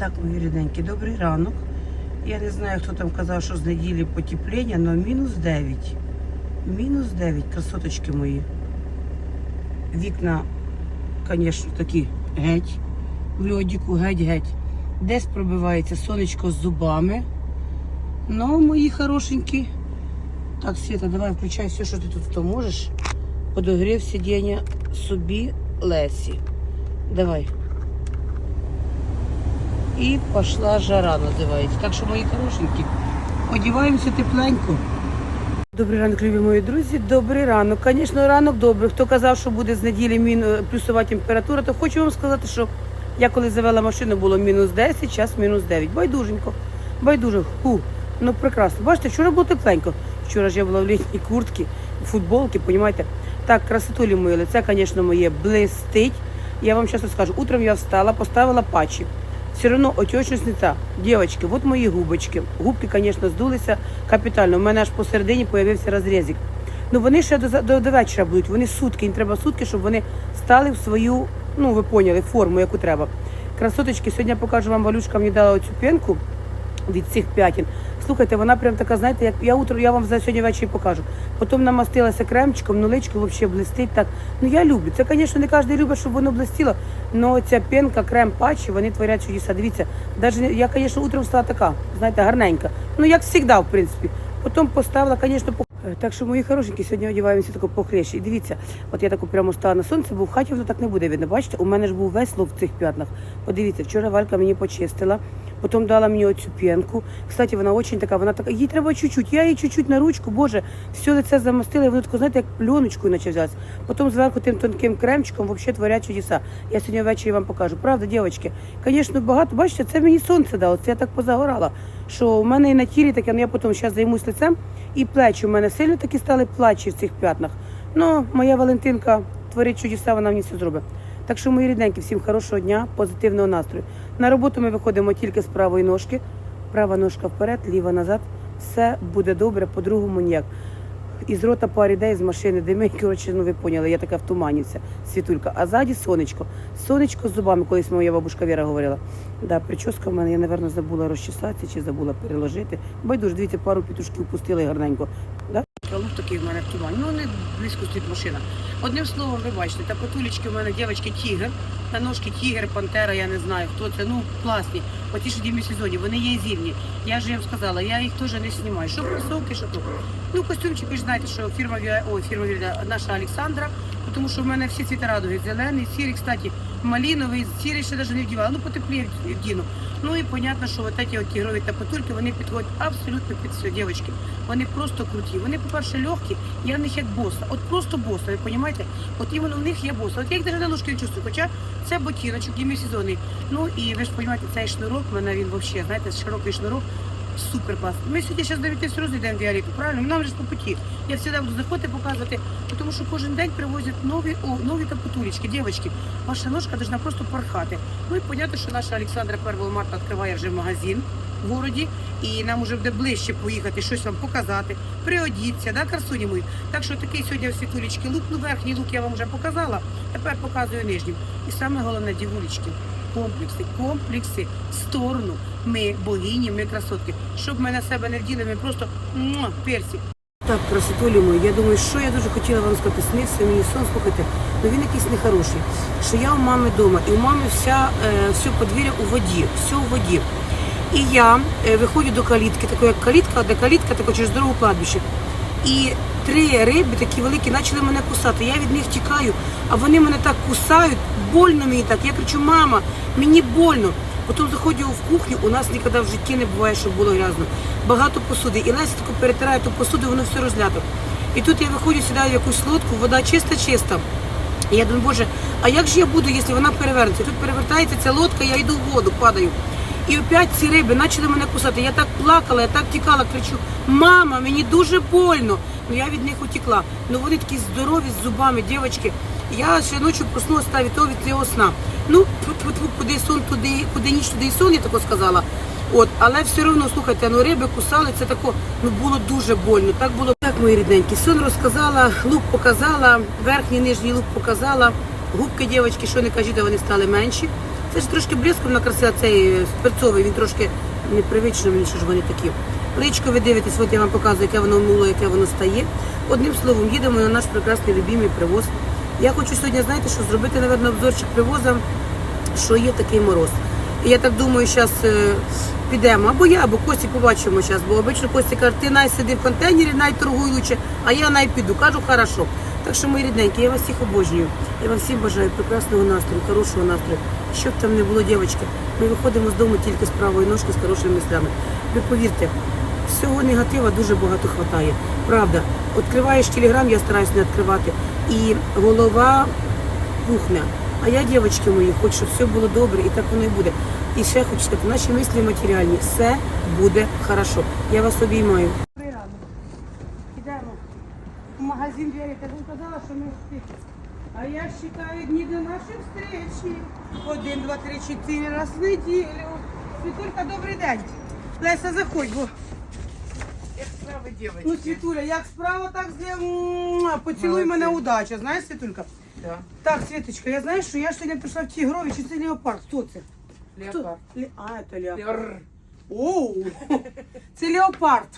Так, мої рідненькі, добрий ранок. Я не знаю, хто там казав, що з неділі потепління, але мінус 9. Мінус 9, красоточки мої. Вікна, звісно, такі геть. В льодіку геть-геть. Десь пробивається сонечко з зубами. Ну, мої хорошенькі. Так, Света, давай включай все, що ти тут можеш. Подогрів сидіння собі Лесі. Давай. І пішла жара, називається. Так що, мої хорошенькі, одіваємося тепленько. Добрий ранок, любі мої друзі. Добрий ранок. Звісно, ранок добрий. Хто казав, що буде з неділі мін... е, плюсова температура, то хочу вам сказати, що я коли завела машину, було мінус 10, час мінус 9. Байдуженько. Байдуже. Ху. Ну прекрасно. Бачите, вчора було тепленько. Вчора ж я була в літній куртці, футболці, понімаєте. Так, красотулі моє лице, звісно, моє блистить. Я вам чесно скажу, утром я встала, поставила патчі. Все одно отечність не та. Дівчатки, от мої губочки. Губки, звісно, здулися капітально. У мене аж посередині з'явився розрізик. Ну вони ще до, до, до вечора будуть. Вони сутки, їм треба сутки, щоб вони стали в свою, ну ви поняли, форму, яку треба. Красоточки, сьогодні покажу вам, Валюшка мені дала оцю пенку від цих п'ятін. Слухайте, вона прям така, знаєте, як я утро, я вам за сьогодні ввечері покажу. Потім намастилася кремчиком, ну личко взагалі блистить так. Ну я люблю. Це, звісно, не кожен любить, щоб воно блистіло. Але ця пінка, крем, патчі, вони творять чудеса. Дивіться, навіть я, звісно, утром стала така, знаєте, гарненька. Ну, як завжди, в принципі. Потім поставила, звісно, по... Е, Так що, мої хорошенькі, сьогодні одягаємося тако похрещі. І дивіться, от я таку прямо стала на сонце, бо в хаті воно так не буде видно. Бачите, у мене ж був весь лоб в цих п'ятнах. Подивіться, вчора Валька мені почистила, потім дала мені оцю п'янку. Кстати, вона дуже така, вона така, їй треба чуть-чуть. Я їй чуть-чуть на ручку, боже, все лице замостила, і воно тако, знаєте, як пленочкою наче взялась. Потім зверху тим тонким кремчиком взагалі творять чудеса. Я сьогодні ввечері вам покажу. Правда, дівчатки? Звісно, багато, бачите, це мені сонце дало, це я так позагорала, що у мене і на тілі таке, ну я потім зараз займусь лицем, і плечі у мене сильно такі стали плачі в цих п'ятнах. Ну, моя Валентинка творить чудеса, вона мені все зробить. Так що, мої рідненькі, всім хорошого дня, позитивного настрою. На роботу ми виходимо тільки з правої ножки. Права ножка вперед, ліва назад. Все буде добре, по-другому ніяк. Із рота пар іде, з машини димить, коротше, ну ви поняли, я така в тумані вся, світулька. А ззаді сонечко. Сонечко з зубами, колись моя бабушка Віра говорила. Да, прическа в мене, я, напевно, забула розчесатися чи забула переложити. Байдуже, дивіться, пару пітушків пустили гарненько. Да? Лук такий в мене в тумані. Ну, не близько стоїть машина. Одним словом, ви бачите, та потулечки в мене дівчатки тігр, на ножки тігр, пантера, я не знаю, хто це. Ну, класні. Оці ж дімі сезоні, вони є зимні. Я ж їм сказала, я їх теж не знімаю. Що кросовки, що тут. Ну, костюмчик, ви знаєте, що фірма ой, фірма наша Олександра, тому що в мене всі цвіта радуги. Зелений, сірий, кстати, малиновий, сірий ще навіть не вдівала, ну потепліє вдіну. Ну і понятно, що от ці от тігрові та потульки, вони підходять абсолютно під все, дівчатки. Вони просто круті. Вони, по-перше, легкі, я в них як боса. От просто боса, ви розумієте? От іменно в них є боса. От я їх навіть на ножки не чувствую. Хоча це ботиночок, демісезонний. Ну і ви ж розумієте, цей шнурок, в мене він взагалі, знаєте, широкий шнурок. Супер клас. Ми сьогодні зараз навіть все розійдемо Віоліту, правильно? Нам же ж по путі. Я завжди буду заходити показувати, тому що кожен день привозять нові, о, нові тапотулечки. Дівчатки, ваша ножка повинна просто порхати. Ну і понятно, що наша Олександра 1 марта відкриває вже магазин в городі, і нам вже буде ближче поїхати, щось вам показати, приодіться, да, красуні мої. Так що такий сьогодні в світулечки лук, ну верхній лук я вам вже показала, тепер показую нижній. І саме головне, дівулечки, комплекси, комплекси в сторону. Ми богині, ми красотки. Щоб ми на себе не вділи, ми просто персик. Так, красотулі мої, я думаю, що я дуже хотіла вам сказати, снився мені сон, слухайте, ну він якийсь нехороший. Що я у мами вдома, і у мами вся, е, все подвір'я у воді, все у воді. І я е, виходжу до калітки, такої як калітка, де калітка, тако через дорогу кладбище. І три риби такі великі почали мене кусати. Я від них тікаю, а вони мене так кусають, больно мені так. Я кричу, мама, мені больно. Потім заходжу в кухню, у нас ніколи в житті не буває, щоб було грязно. Багато посуди. І Леся тако перетирає ту посуду, воно все розлято. І тут я виходжу, сідаю в якусь лодку, вода чиста-чиста. І я думаю, боже, а як же я буду, якщо вона перевернеться? Тут перевертається ця лодка, я йду в воду, падаю. І опять ці риби почали мене кусати. Я так плакала, я так тікала, кричу: мама, мені дуже больно. Ну я від них утекла. Ну вони такі здорові з зубами, дівчатки. Я ще ночі проснулася від того від цього сна. Ну, куди сон, туди, куди ніч, туди і сон, я тако сказала. От, але все одно, слухайте, ну риби кусали, це тако, ну було дуже больно. Так було так, мої рідненькі. Сон розказала, лук показала, верхній, нижній лук показала. Губки дівчатки, що не кажіть, вони стали менші. Це ж трошки блиском накрасила цей е, перцовий, він трошки непривично мені, що ж вони такі. Личко ви дивитесь, от я вам показую, яке воно муло, яке воно стає. Одним словом, їдемо на наш прекрасний любимий привоз. Я хочу сьогодні, знаєте, що зробити, напевно, обзорчик привоза, що є такий мороз. І я так думаю, зараз підемо. Або я, або Кості побачимо зараз. Бо обично Кості каже, ти най сиди в контейнері, най торгуй лучше, а я най піду. Кажу, хорошо. Так що, мої рідненькі, я вас всіх обожнюю. Я вам всім бажаю прекрасного настрою, хорошого настрою. Щоб там не було, дівчатки, ми виходимо з дому тільки з правої ножки, з хорошими мислями. Ви повірте, всього негатива дуже багато хватає. Правда, відкриваєш телеграм, я стараюсь не відкривати. І голова пухне. А я, дівчатки мої, хочу, щоб все було добре, і так воно і буде. І ще хочу сказати, наші мислі матеріальні, все буде хорошо. Я вас обіймаю. Магазин Віри, я вам казала, що ми встигли. А я ж чекаю дні до нашої встречі. Один, два, три, чотири раз в неділю. Світулька, добрий день. Леся, заходь, бо Як справи, дівчатки? ну, Світуля, як справа, так зле. Муа, Поцілуй Молодці. мене удача. Знаєш, Світулька? Да. Так, Світочка, я знаю, що я ж сьогодні прийшла в Тігрові, чи це Леопард? Хто це? Хто? Леопард. Ле- А, це Леопард. Леор. Оу, це Леопард.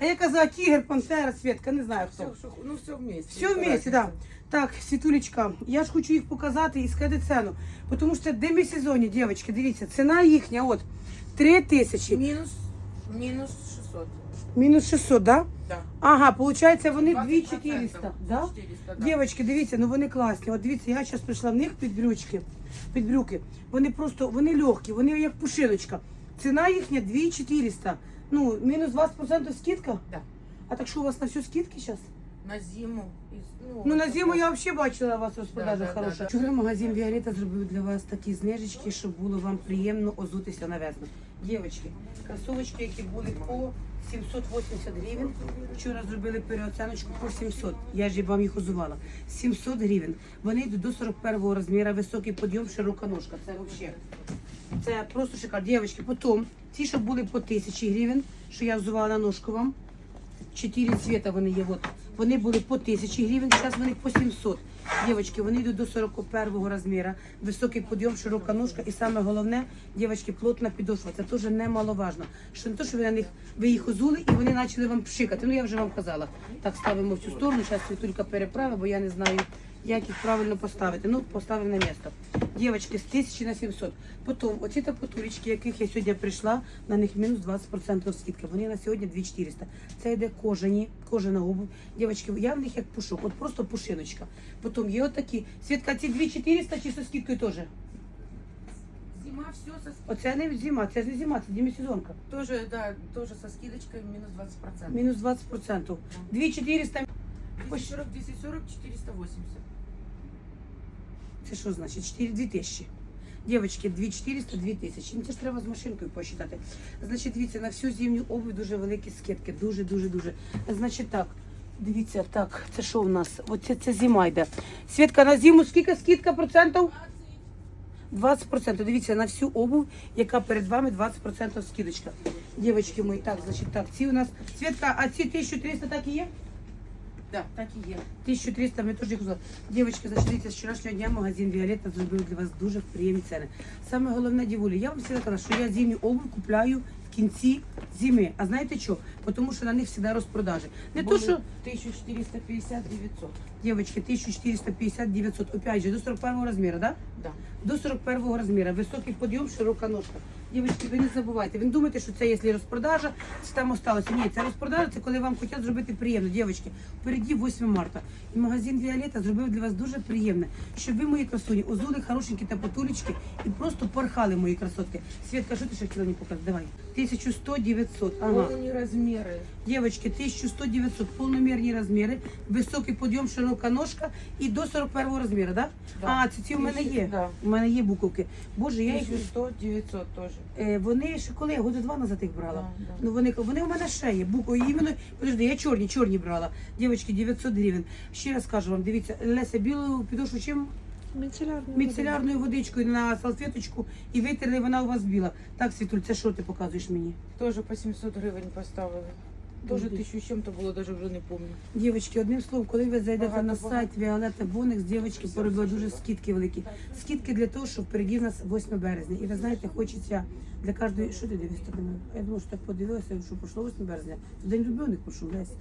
А я казала тігр, пантера, Світка, не знаю хто. Все, що- ну все вместе. Все вместе, да. Так, Світулечка, я ж хочу їх показати і сказати ціну. Тому що це демісезонні, дівчатки, дивіться, ціна їхня от 3 тисячі, Мінус, мінус 600. мінус 600, да? Да. Ага, виходить, вони 20%. 2400, да? 400, да. Дівчатки, дивіться, ну вони класні. От дивіться, я зараз прийшла в них під брючки, під брюки. Вони просто, вони легкі, вони як пушиночка. Ціна їхня 2400. Ну, мінус 20% скидка? Да. А так що у вас на всю скидки зараз? На зиму. із- Ну, на зиму я взагалі бачила у вас розпродажа Да, да, хороша. да, да. Вчора магазин Віолета зробив для вас такі знижечки, щоб було вам приємно озутися на весну. Дівчатки, кросовочки, які були по 780 гривень. Вчора зробили переоціночку по 700. Я ж вам їх озувала. 700 гривень. Вони йдуть до 41 розміру, високий подйом, широка ножка. Це взагалі. Це просто шикарно. Дівчатки, потім ті, що були по 1000 гривень, що я взувала на ножку вам. Чотири цвіта вони є. От. Вони були по 1000 гривень, зараз вони по 700. Дівчатки, вони йдуть до 41 розміру. Високий подйом, широка ножка. І саме головне, дівчатки, плотна підошва. Це теж немаловажно. Що не то, що ви на них ви їх озули і вони почали вам пшикати. Ну я вже вам казала. Так ставимо в цю сторону. Зараз світулька переправи, бо я не знаю, як їх правильно поставити. Ну, поставимо на місто. Дівчатки, з 1000 на 700. Потім, оці тапотулечки, яких я сьогодні прийшла, на них мінус 20% скидка. Вони на сьогодні 2400. Це йде кожані, кожана обувь. Дівчатки, я в них як пушок, от просто пушиночка. Потім є отакі. Світка, ці 2400 чи зі скидкою теж? Зима, все со, Оце не зима, це ж не зима, це демісезонка. тоже, да, тоже со скидочкой минус 20%. Мінус 20%. 2400. 240, 240, 480. Це що значить? 4 2000. Дівчатки, 2400, 2000. Ну це ж треба з машинкою посчитати. Значить, дивіться, на всю зимню обувь дуже великі скидки. Дуже, дуже, дуже. Значить так. Дивіться, так, це що в нас? Оце це зима йде. Світка на зиму скільки скидка процентів? 20%. Дивіться, на всю обувь, яка перед вами 20% скидочка. Дівчатки мої, так, значить, так, ці у нас. Світка, а ці 1300 так і є? Да, так і є. 1300, ми теж їх узнали. Дівчатки, з вчорашнього дня магазин Віолетта зробив для вас дуже приємні ціни. Саме головне, дівулі, я вам завжди казала, що я зимню обувь купляю в кінці зими. А знаєте що? Тому що на них завжди розпродажі. Не то, Були що 1450, 900. Дівчатки, 1450 900 опять же, до 41 розміру, да? Да. До 41 розміру. Високий подйом, широка ножка. Дівчатки, ви не забувайте. Ви не думаєте, що це якщо розпродажа, це там осталося. Ні, це розпродажа, це коли вам хочуть зробити приємно. Дівчатки, впереді 8 марта. І магазин Віолета зробив для вас дуже приємне, щоб ви, мої красуні, озули хорошенькі та потулечки і просто порхали, мої красотки. Світка, що ти ще хотіла мені показати? Давай. 1100 900. Ага. Повні розміри. Девочки, 1100 900 повномірні розміри, високий подйом, широка ножка і до 41 розміру, да? Да. А, це ці в мене є. Да. У мене є буковки. Боже, я їх 1100, 900 теж. Е, вони ще коли я году два назад їх брала. Да, да. Ну вони вони у мене ще є. Буко іменно. Подожди, я чорні, чорні брала. Дівчатки, 900 гривень. Ще раз кажу вам, дивіться, Леся білу підошву чим? Міцелярною Міцелярною водичкою на салфеточку і витерли, вона у вас біла. Так, Світуль, це що ти показуєш мені? Теж по 700 гривень поставили. Тоже тысячу с чем-то было, даже уже не помню. Дівчатки, одним словом, коли ви зайдете Багато, на сайт Віолетта Боникс, дівчатки поробили дуже скидки великі. Скидки для того, щоб впереді в нас 8 березня. І ви знаєте, хочеться для кожної. Що ти дивишся? Я думаю, що так подивилася, що пройшло 8 березня. То день влюблених пішов десь.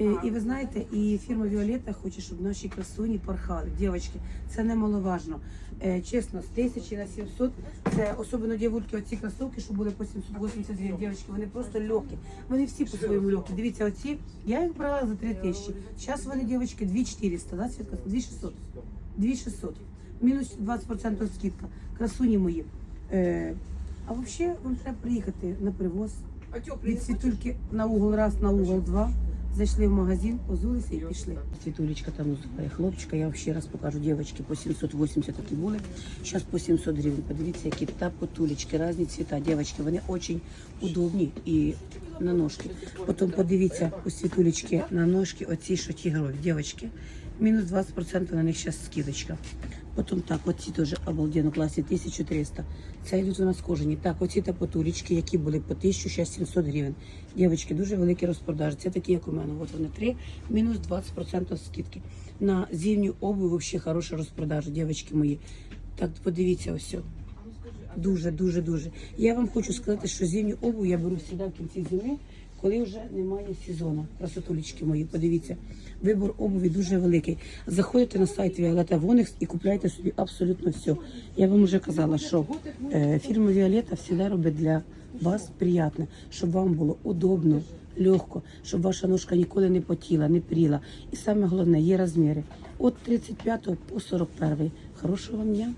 Е, І ви знаєте, і фірма Віолетта хоче, щоб наші красуні порхали. Дівчатки, це немаловажно. Е, Чесно, з тисячі на 700, це особливо дівульки, оці кросовки, що були по 780 гривень. Дівчатки, вони просто легкі. Вони всі по-своєму легкі. Дивіться, оці, я їх брала за 3 тисячі. Зараз вони, дівчатки, 2400, да, Світка? 2600. 2600. Мінус 20% скидка. Красуні мої. Е, а взагалі, вам треба приїхати на привоз. А Від світульки на угол раз, на угол два. Зайшли в магазин, позулися і пішли. Світулечка там називає хлопчика. Я вам ще раз покажу дівчатки по 780 такі були. Зараз по 700 гривень. Подивіться, які тапотулечки, різні цвіта. Дівчатки, вони дуже удобні і на ножки. Потім подивіться у світулечки на ножки, оці що тігрові. Дівчатки, мінус 20% на них зараз скидочка. Потім так, оці теж обалденно класні, 1300. Це йдуть у нас кожені. Так, оці та тапотулечки, які були по 1000, зараз 700 гривень. Дівчатки, дуже великі розпродажі. Це такі, як у мене. От вони три, мінус 20% скидки. На зимню обувь взагалі хороша розпродажа, дівчатки мої. Так, подивіться ось. Дуже, дуже, дуже. Я вам хочу сказати, що зимню обувь я беру завжди в кінці зими, коли вже немає сезону. Красотулечки мої, подивіться. Вибор обуві дуже великий. Заходите на сайт Віолета Вонекс і купляйте собі абсолютно все. Я вам вже казала, що е, фірма Віолета завжди робить для вас приємне, щоб вам було удобно, легко, щоб ваша ножка ніколи не потіла, не пріла. І саме головне, є розміри. От 35 по 41. Хорошого вам дня!